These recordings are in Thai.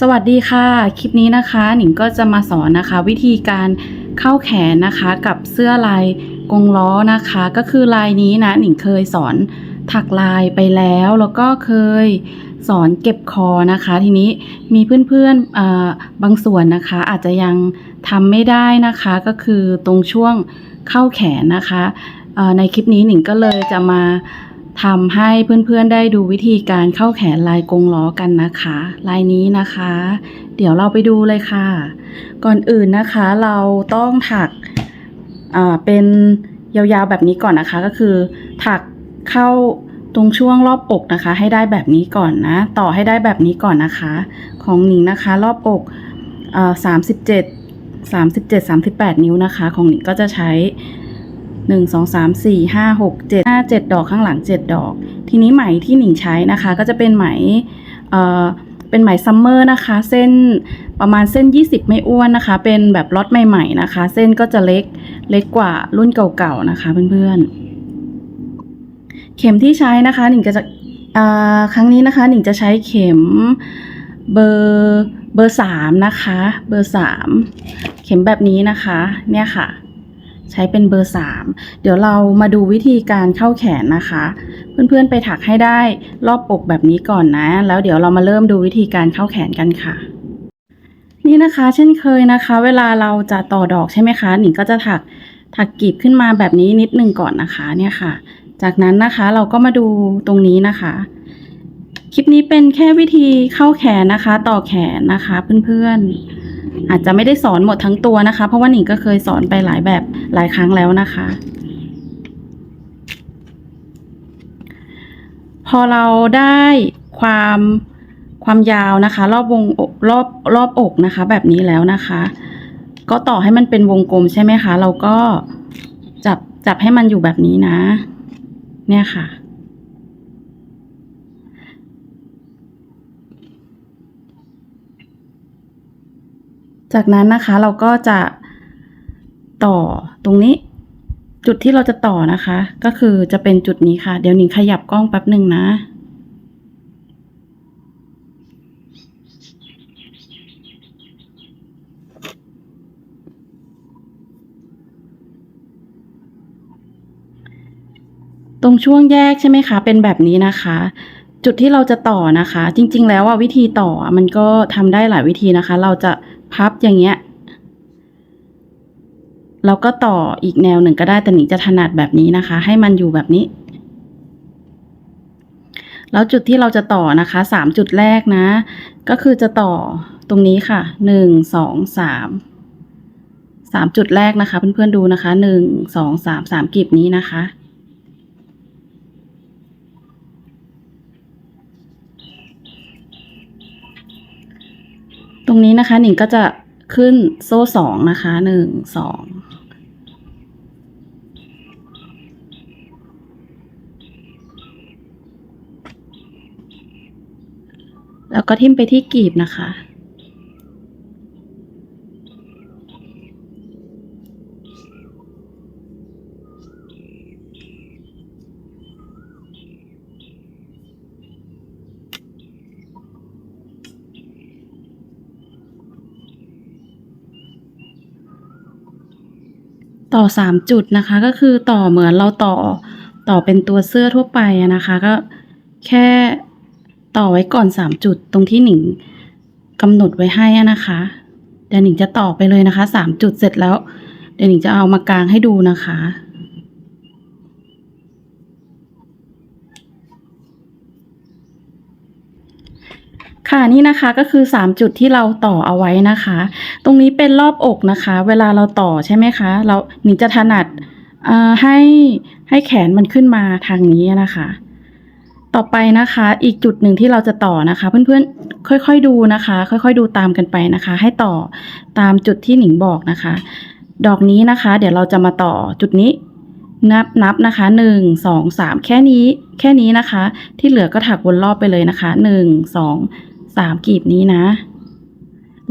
สวัสดีค่ะ คลิปนี้นะคะ หนิงก็จะมาสอนนะคะ วิธีการเข้าแขนนะคะกับเสื้อลายกงล้อนะคะ ก็คือลายนี้นะ หนิงเคยสอนถักลายไปแล้ว แล้วก็เคยสอนเก็บคอนะคะ ทีนี้มีเพื่อนๆอ่าบางส่วนนะคะ อาจจะยังทำไม่ได้นะคะ ก็คือตรงช่วงเข้าแขนนะคะในคลิปนี้หนิงก็เลยจะมา ทำให้เพื่อนๆได้ดูวิธีการเข้าแขนลายกงล้อกันนะคะ ลายนี้นะคะ เดี๋ยวเราไปดูเลยค่ะ ก่อนอื่นนะคะเราต้องถักเป็นยาวๆแบบนี้ก่อนนะคะ ก็คือถักเข้าตรงช่วงรอบอกนะคะ ให้ได้แบบนี้ก่อนนะ ต่อให้ได้แบบนี้ก่อนนะคะ ของหนิงนะคะ รอบอกสามสิบเจ็ดสามสิบเจ็ดสามสิบแปดนิ้วนะคะ ของหนิงก็จะใช้ หนึ่งสองสามสี่ห้าหกเจ็ดห้าเจ็ดดอกข้างหลังเจ็ดดอก ทีนี้ไหมที่หนิงใช้นะคะ ก็จะเป็นไหมเอ่อเป็นไหมซัมเมอร์นะคะ เส้นประมาณเส้น 20 ไม่อ้วนนะคะ เป็นแบบล็อตใหม่ ๆ นะคะ เส้นก็จะเล็กเล็กกว่ารุ่นเก่าๆนะคะเพื่อนๆ เข็มที่ใช้นะคะหนิงก็จะอ่าครั้งนี้นะคะหนิงจะใช้เข็มเบอร์เบอร์สามนะคะ เบอร์สามเข็มแบบนี้นะคะ เนี่ยค่ะ ใช้เป็นเบอร์สามเดี๋ยวเรามาดูวิธีการเข้าแขนนะคะ เพื่อนๆไปถักให้ได้รอบอกแบบนี้ก่อนนะ แล้วเดี๋ยวเรามาเริ่มดูวิธีการเข้าแขนกันค่ะนี่นะคะเช่นเคยนะคะ เวลาเราจะต่อดอกใช่ไหมคะหนิงก็จะถักถักกีบขึ้นมาแบบนี้นิดนึงก่อนนะคะเนี่ยค่ะ จากนั้นนะคะเราก็มาดูตรงนี้นะคะ คลิปนี้เป็นแค่วิธีเข้าแขนนะคะ ต่อแขนนะคะเพื่อนๆ อาจจะไม่ได้สอนหมดทั้งตัวนะคะ เพราะว่าหนิงก็เคยสอนไปหลายแบบหลายครั้งแล้วนะคะ พอเราได้ความความยาวนะคะ รอบวงอกรอบรอบอกนะคะ แบบนี้แล้วนะคะ ก็ต่อให้มันเป็นวงกลมใช่ไหมคะ เราก็จับจับให้มันอยู่แบบนี้นะ เนี่ยค่ะ จากนั้นนะคะเราก็จะต่อตรงนี้ จุดที่เราจะต่อนะคะ ก็คือจะเป็นจุดนี้ค่ะ เดี๋ยวหนิงขยับกล้องแป๊บหนึ่งนะตรงช่วงแยกใช่ไหมคะ เป็นแบบนี้นะคะ จุดที่เราจะต่อนะคะ จริง ๆ แล้วอะวิธีต่อมันก็ทำได้หลายวิธีนะคะ เราจะ พับอย่างเงี้ยเราก็ต่ออีกแนวหนึ่งก็ได้แต่หนิงจะถนัดแบบนี้นะคะ ให้มันอยู่แบบนี้ แล้วจุดที่เราจะต่อนะคะสามจุดแรกนะ ก็คือจะต่อตรงนี้ค่ะหนึ่งสองสามสามจุดแรกนะคะ เพื่อนๆดูนะคะหนึ่งสองสามสามกลีบนี้นะคะ ต รงนี้นะคะหนิงก็จะขึ้นโซ่สองนะคะหนึ่งสองแล้วก็ทิ่มไปที่กลีบนะคะ ต่อสามจุดนะคะ ก็คือต่อเหมือนเราต่อต่อเป็นตัวเสื้อทั่วไปนะคะ ก็แค่ต่อไว้ก่อนสามจุดตรงที่หนิงกำหนดไว้ให้นะคะเดี๋ยวหนิงจะต่อไปเลยนะคะสามจุดเสร็จแล้ว เดี๋ยวหนิงจะเอามากางให้ดูนะคะ ค่ะนี่นะคะก็คือ 3 จุดที่เราต่อเอาไว้นะคะ ตรงนี้เป็นรอบอกนะคะ เวลาเราต่อใช่ไหมคะ เราหนิงจะถนัดให้ให้แขนมันขึ้นมาทางนี้นะคะ ต่อไปนะคะ อีกจุดหนึ่งที่เราจะต่อนะคะ เพื่อนๆค่อยๆดูนะคะ ค่อยๆดูตามกันไปนะคะ ให้ต่อตามจุดที่หนิงบอกนะคะ ดอกนี้นะคะ เดี๋ยวเราจะมาต่อจุดนี้นับนับนะคะหนึ่งสองสามแค่นี้แค่นี้นะคะ ที่เหลือก็ถักวนรอบไปเลยนะคะหนึ่งสอง สามกลีบนี้นะ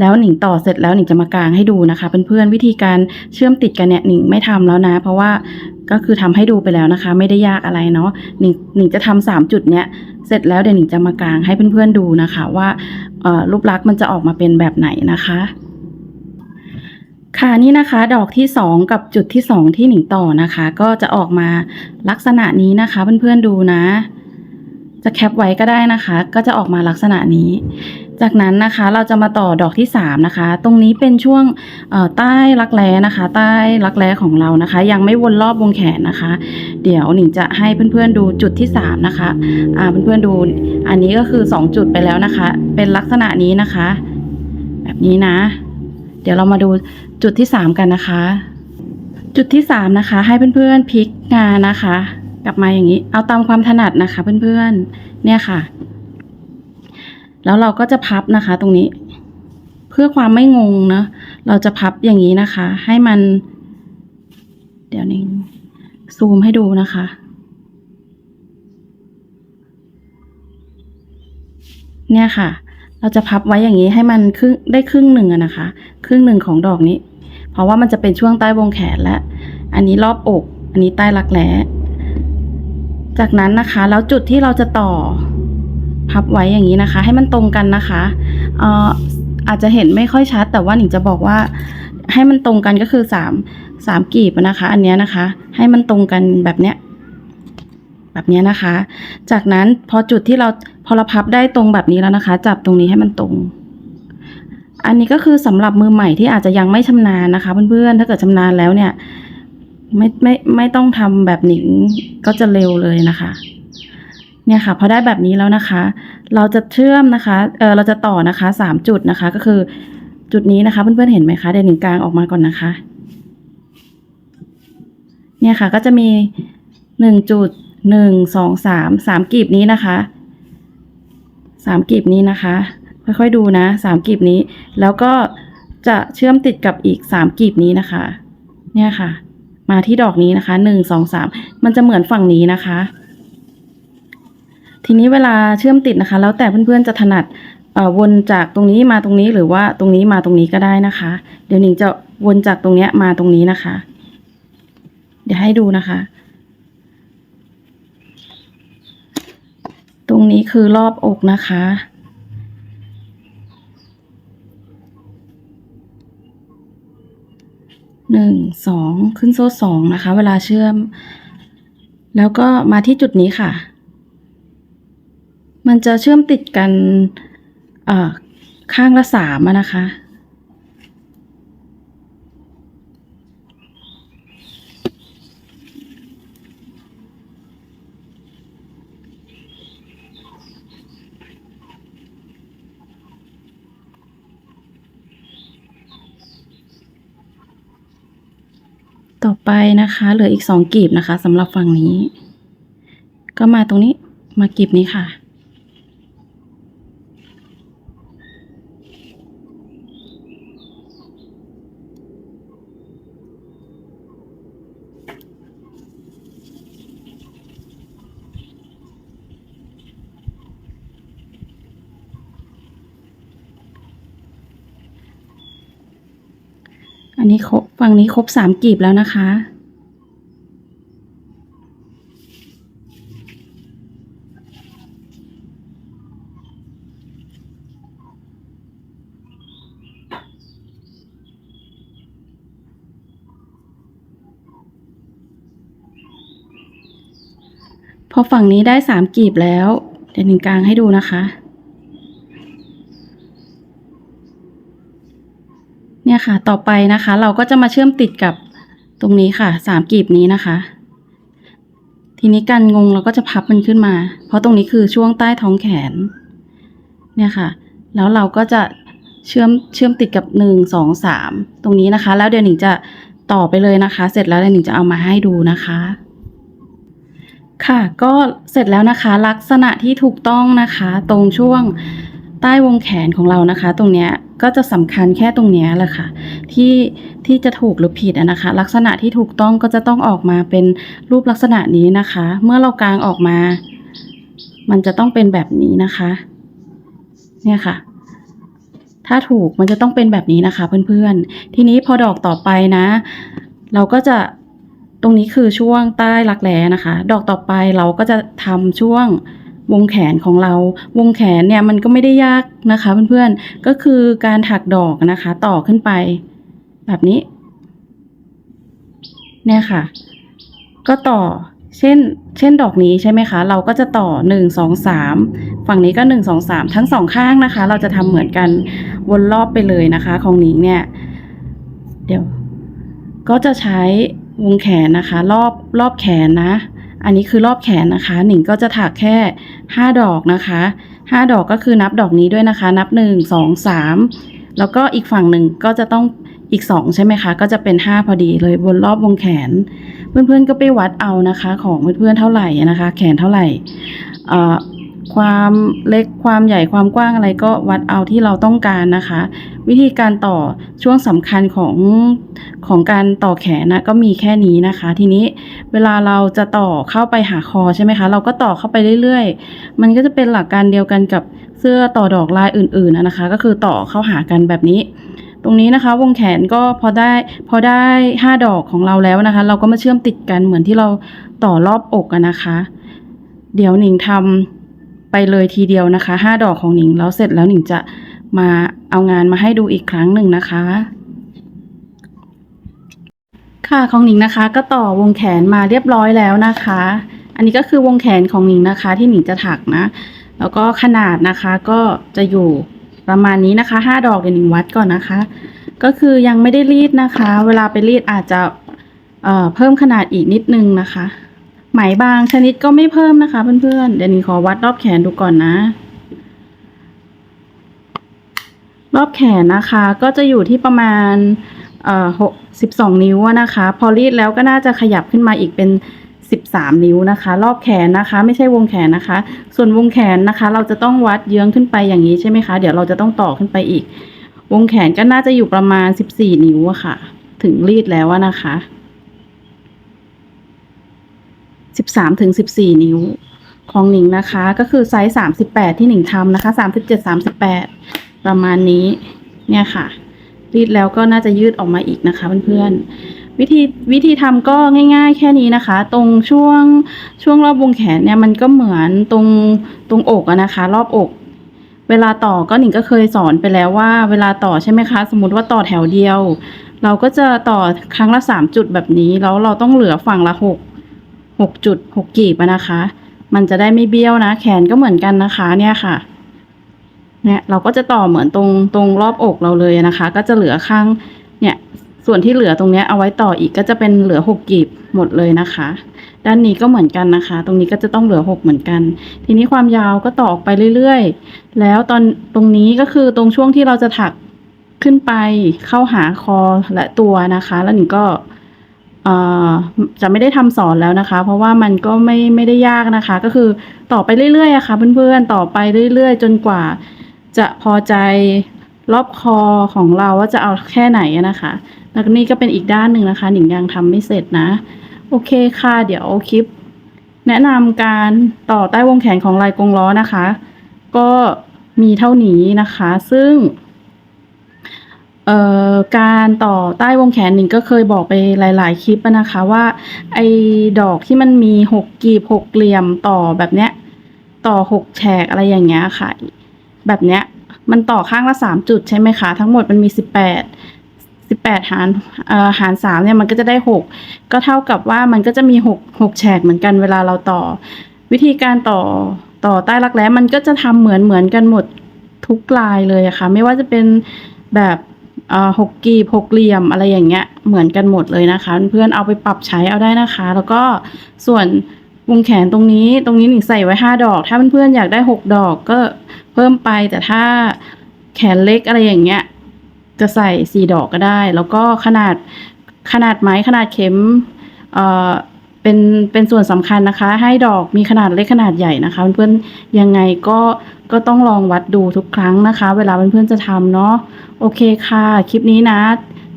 แล้วหนิงต่อเสร็จแล้วหนิงจะมากางให้ดูนะคะเพื่อนๆวิธีการเชื่อมติดกันเนี่ยหนิงไม่ทำแล้วนะ เพราะว่าก็คือทำให้ดูไปแล้วนะคะ ไม่ได้ยากอะไรเนาะหนิงหนิงจะทำสามจุดเนี้ยเสร็จแล้วเดี๋ยวหนิงจะมากางให้เพื่อนๆดูนะคะ ว่าเอ่อรูปลักษณ์มันจะออกมาเป็นแบบไหนนะคะค่ะนี่นะคะดอกที่ 2 กับจุดที่ 2 ที่หนิงต่อนะคะ ก็จะออกมาลักษณะนี้นะคะเพื่อนๆดูนะ จะแคปไว้ก็ได้นะคะ ก็จะออกมาลักษณะนี้ จากนั้นนะคะเราจะมาต่อดอกที่ 3 นะคะ ตรงนี้เป็นช่วงใต้รักแร้นะคะ ใต้รักแร้ของเรานะคะ ยังไม่วนรอบวงแขนนะคะ เดี๋ยวหนิงจะให้เพื่อนๆดูจุดที่ 3 นะคะอ่าเพื่อนๆดูอันนี้ก็คือ 2 จุดไปแล้วนะคะ เป็นลักษณะนี้นะคะ แบบนี้นะ เดี๋ยวเรามาดูจุดที่ 3 กันนะคะ จุดที่ 3 นะคะ ให้เพื่อนๆพลิกงานนะคะ กลับมาอย่างนี้ เอาตามความถนัดนะคะ เพื่อนๆ เนี่ยค่ะ แล้วเราก็จะพับนะคะ ตรงนี้ เพื่อความไม่งงเนะ เราจะพับอย่างนี้นะคะ ให้มัน เดี๋ยวนี้ซูมให้ดูนะคะ เนี่ยค่ะ เราจะพับไว้อย่างนี้ให้มันครึ่งได้ครึ่งหนึ่งอะนะคะ ครึ่งหนึ่งของดอกนี้ เพราะว่ามันจะเป็นช่วงใต้วงแขนและ อันนี้รอบอก อันนี้ใต้รักแร้ จากนั้นนะคะ แล้วจุดที่เราจะต่อ พับไว้อย่างนี้นะคะ ให้มันตรงกันนะคะเอ่ออาจจะเห็นไม่ค่อยชัด แต่ว่าหนิงจะบอกว่า ให้มันตรงกันก็คือสามสามกีบนะคะ อันนี้นะคะ ให้มันตรงกันแบบเนี้ยแบบนี้นะคะ จากนั้นพอจุดที่เราพอเราพับได้ตรงแบบนี้แล้วนะคะ จับตรงนี้ให้มันตรง อันนี้ก็คือสำหรับมือใหม่ที่อาจจะยังไม่ชำนาญนะคะ เพื่อนๆถ้าเกิดชำนาญแล้วเนี่ย ไม่ไม่ไม่ต้องทำแบบหนิงก็จะเร็วเลยนะคะ เนี่ยค่ะ พอได้แบบนี้แล้วนะคะ เราจะเชื่อมนะคะเออเราจะต่อนะคะสามจุดนะคะ ก็คือจุดนี้นะคะเพื่อนๆเห็นไหมคะเดี๋ยวหนิงกลางออกมาก่อนนะคะ เนี่ยค่ะก็จะมีหนึ่งจุดหนึ่งสองสามสามกีบนี้นะคะสามกีบนี้นะคะ ค่อยๆดูนะสามกีบนี้ แล้วก็จะเชื่อมติดกับอีกสามกีบนี้นะคะ เนี่ยค่ะ มาที่ดอกนี้นะคะหนึ่งสองสามมันจะเหมือนฝั่งนี้นะคะ ทีนี้เวลาเชื่อมติดนะคะ แล้วแต่เพื่อนๆจะถนัดเอ่อวนจากตรงนี้มาตรงนี้หรือว่าตรงนี้มาตรงนี้ก็ได้นะคะ เดี๋ยวหนิงจะวนจากตรงเนี้ยมาตรงนี้นะคะ เดี๋ยวให้ดูนะคะ ตรงนี้คือรอบอกนะคะ หนึ่งสองขึ้นโซ่สองนะคะ เวลาเชื่อม แล้วก็มาที่จุดนี้ค่ะ มันจะเชื่อมติดกันข้างละสามนะคะ ต่อ ไปนะคะเหลืออีกสองกีบนะคะสำหรับฝั่งนี้ ก็มาตรงนี้มากีบนี้ค่ะ อันนี้ครบฝั่งนี้ครบสามกีบแล้วนะคะ พอฝั่งนี้ได้สามกีบแล้ว เดี๋ยวหนึ่งกลางให้ดูนะคะ เค่ะต่อไปนะคะ เราก็จะมาเชื่อมติดกับตรงนี้ค่ะสามกีบนี้นะคะ ทีนี้การงงเราก็จะพับมันขึ้นมา เพราะตรงนี้คือช่วงใต้ท้องแขน เนี่ยค่ะ แล้วเราก็จะเชื่อมเชื่อมติดกับหนึ่งสองสามตรงนี้นะคะ แล้วเดี๋ยวหนิงจะต่อไปเลยนะคะ เสร็จแล้วเดี๋ยวหนิงจะเอามาให้ดูนะคะค่ะก็เสร็จแล้วนะคะ ลักษณะที่ถูกต้องนะคะ ตรงช่วง ใต้วงแขนของเรานะคะ ตรงเนี้ยก็จะสำคัญแค่ตรงเนี้ยแหละค่ะ ที่ที่จะถูกหรือผิดนะคะ ลักษณะที่ถูกต้องก็จะต้องออกมาเป็นรูปลักษณะนี้นะคะ เมื่อเรากางออกมา มันจะต้องเป็นแบบนี้นะคะ เนี่ยค่ะ ถ้าถูกมันจะต้องเป็นแบบนี้นะคะ เพื่อนๆ ทีนี้พอดอกต่อไปนะ เราก็จะตรงนี้คือช่วงใต้รักแร้นะคะ ดอกต่อไปเราก็จะทำช่วง วงแขนของเรา วงแขนเนี่ยมันก็ไม่ได้ยากนะคะ เพื่อนๆ ก็คือการถักดอกนะคะ ต่อขึ้นไป แบบนี้ เนี่ยค่ะ ก็ต่อ เช่น เช่นดอกนี้ใช่ไหมคะ เราก็จะต่อหนึ่งสองสามฝั่งนี้ก็หนึ่งสองสามทั้งสองข้างนะคะ เราจะทำเหมือนกันวนรอบไปเลยนะคะ ของนิงเนี่ย เดี๋ยว ก็จะใช้วงแขนนะคะ รอบรอบแขนนะ อันนี้คือรอบแขนนะคะ หนิงก็จะถักแค่ห้าดอกนะคะห้าดอกก็คือนับดอกนี้ด้วยนะคะ นับหนึ่งสองสามแล้วก็อีกฝั่งหนึ่งก็จะต้องอีกสองใช่ไหมคะ ก็จะเป็นห้าพอดีเลยบนรอบวงแขน เพื่อนๆก็ไปวัดเอานะคะ ของเพื่อนๆเท่าไหร่นะคะ แขนเท่าไหร่ ความเล็กความใหญ่ความกว้างอะไรก็วัดเอาที่เราต้องการนะคะ วิธีการต่อช่วงสำคัญของของการต่อแขนนะก็มีแค่นี้นะคะ ทีนี้เวลาเราจะต่อเข้าไปหาคอใช่ไหมคะ เราก็ต่อเข้าไปเรื่อยๆ มันก็จะเป็นหลักการเดียวกันกับเสื้อต่อดอกลายอื่นๆนะคะ ก็คือต่อเข้าหากันแบบนี้ ตรงนี้นะคะวงแขนก็พอได้พอได้ห้าดอกของเราแล้วนะคะ เราก็มาเชื่อมติดกันเหมือนที่เราต่อรอบอกกันนะคะ เดี๋ยวหนิงทำ ไปเลยทีเดียวนะคะห้าดอกของหนิงแล้วเสร็จแล้วหนิงจะมาเอางานมาให้ดูอีกครั้งหนึ่งนะคะ ค่ะของหนิงนะคะ ก็ต่อวงแขนมาเรียบร้อยแล้วนะคะ อันนี้ก็คือวงแขนของหนิงนะคะ ที่หนิงจะถักนะ แล้วก็ขนาดนะคะก็จะอยู่ประมาณนี้นะคะห้าดอกเดี๋ยวหนิงวัดก่อนนะคะ ก็คือยังไม่ได้รีดนะคะ เวลาไปรีดอาจจะเเพิ่มขนาดอีกนิดนึงนะคะ ไหมบางชนิดก็ไม่เพิ่มนะคะ เพื่อนๆ เดี๋ยวนิงขอวัดรอบแขนดูก่อนนะ รอบแขนนะคะ ก็จะอยู่ที่ประมาณเอ่อหกสิบสองนิ้วนะคะ พอรีดแล้วก็น่าจะขยับขึ้นมาอีกเป็นสิบสามนิ้วนะคะ รอบแขนนะคะ ไม่ใช่วงแขนนะคะ ส่วนวงแขนนะคะ เราจะต้องวัดเยื้องขึ้นไปอย่างนี้ใช่ไหมคะ เดี๋ยวเราจะต้องต่อขึ้นไปอีก วงแขนก็น่าจะอยู่ประมาณสิบสี่นิ้วอะค่ะ ถึงรีดแล้วนะคะ สิบสามถึงสิบสี่นิ้วของหนิงนะคะ ก็คือไซส์สามสิบแปดที่หนิงทำนะคะสามสิบเจ็ดสามสิบแปดประมาณนี้เนี่ยค่ะ รีดแล้วก็น่าจะยืดออกมาอีกนะคะเพื่อนๆวิธีวิธีทำก็ง่าย ๆ แค่นี้นะคะ ตรงช่วงช่วงรอบวงแขนเนี่ยมันก็เหมือนตรงตรงอกนะคะ รอบอกเวลาต่อก็หนิงก็เคยสอนไปแล้วว่า เวลาต่อใช่ไหมคะ สมมติว่าต่อแถวเดียว เราก็จะต่อครั้งละสามจุดแบบนี้ แล้วเราต้องเหลือฝั่งละหก หกจุดหกกีบนะคะ มันจะได้ไม่เบี้ยวนะ แขนก็เหมือนกันนะคะ เนี่ยค่ะ เนี่ยเราก็จะต่อเหมือนตรงตรงรอบอกเราเลยนะคะ ก็จะเหลือข้าง เนี่ย ส่วนที่เหลือตรงเนี้ยเอาไว้ต่ออีกก็จะเป็นเหลือหกกีบหมดเลยนะคะ ด้านนี้ก็เหมือนกันนะคะ ตรงนี้ก็จะต้องเหลือหกเหมือนกัน ทีนี้ความยาวก็ต่อออกไปเรื่อยๆ แล้วตอนตรงนี้ก็คือตรงช่วงที่เราจะถักขึ้นไปเข้าหาคอและตัวนะคะ แล้วหนิงก็ จะไม่ได้ทำสอนแล้วนะคะ เพราะว่ามันก็ไม่ไม่ได้ยากนะคะ ก็คือต่อไปเรื่อยๆอะค่ะเพื่อนๆต่อไปเรื่อย ๆ จนกว่า จะพอใจรอบคอของเราว่าจะเอาแค่ไหนนะคะแล้วนี่ก็เป็นอีกด้านหนึ่งนะคะ หนิงยังทำไม่เสร็จนะ โอเคค่ะ เดี๋ยวคลิป แนะนำการต่อใต้วงแขนของลายกงล้อนะคะ ก็มีเท่านี้นะคะ ซึ่ง เอ่อการต่อใต้วงแขนหนิงก็เคยบอกไปหลาย ๆ คลิปนะคะว่าไอ้ดอกที่มันมีหกกีบหกเหลี่ยมต่อแบบเนี้ย ต่อหกแฉกอะไรอย่างเงี้ยค่ะ แบบเนี้ย มันต่อข้างละสามจุดใช่ไหมคะ ทั้งหมดมันมีสิบแปดสิบแปดหารเอ่อหารสามเนี่ยมันก็จะได้หกก็เท่ากับว่ามันก็จะมีหกหกแฉกเหมือนกันเวลาเราต่อ วิธีการต่อต่อใต้รักแร้มันก็จะทำเหมือนเหมือนกันหมดทุกลายเลยะค่ะ ไม่ว่าจะเป็นแบบ หกกีบหกเหลี่ยมอะไรอย่างเงี้ยเหมือนกันหมดเลยนะคะ เพื่อนเอาไปปรับใช้เอาได้นะคะ แล้วก็ส่วนวงแขนตรงนี้ตรงนี้หนิงใส่ไว้ห้าดอก ถ้าเพื่อนๆอยากได้หกดอกก็เพิ่มไปแต่ถ้าแขนเล็กอะไรอย่างเงี้ยจะใส่สี่ดอกก็ได้ แล้วก็ขนาดขนาดไม้ขนาดเข็มเอ่อเป็นเป็นส่วนสำคัญนะคะ ให้ดอกมีขนาดเล็กขนาดใหญ่นะคะ เพื่อนๆยังไงก็ ก็ต้องลองวัดดูทุกครั้งนะคะ เวลาเพื่อนเพื่อนจะทำเนาะโอเคค่ะ คลิปนี้นะ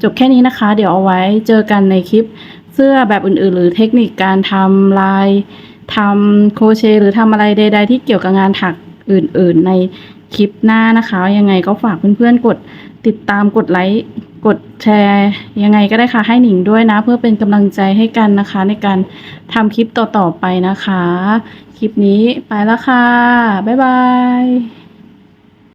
จบแค่นี้นะคะ เดี๋ยวเอาไว้เจอกันในคลิปเสื้อแบบอื่นๆ หรือเทคนิคการทำลายทำโคเชหรือทำอะไรใด ๆ ที่เกี่ยวกับงานถักอื่นๆ ในคลิปหน้านะคะ ยังไงก็ฝากเพื่อนๆกดติดตามกดไลค์กดแชร์ยังไงก็ได้ค่ะให้หนิงด้วยนะ เพื่อเป็นกำลังใจให้กันนะคะ ในการทำคลิปต่อๆไปนะคะ คลิปนี้ไปแล้วค่ะ บ๊ายบาย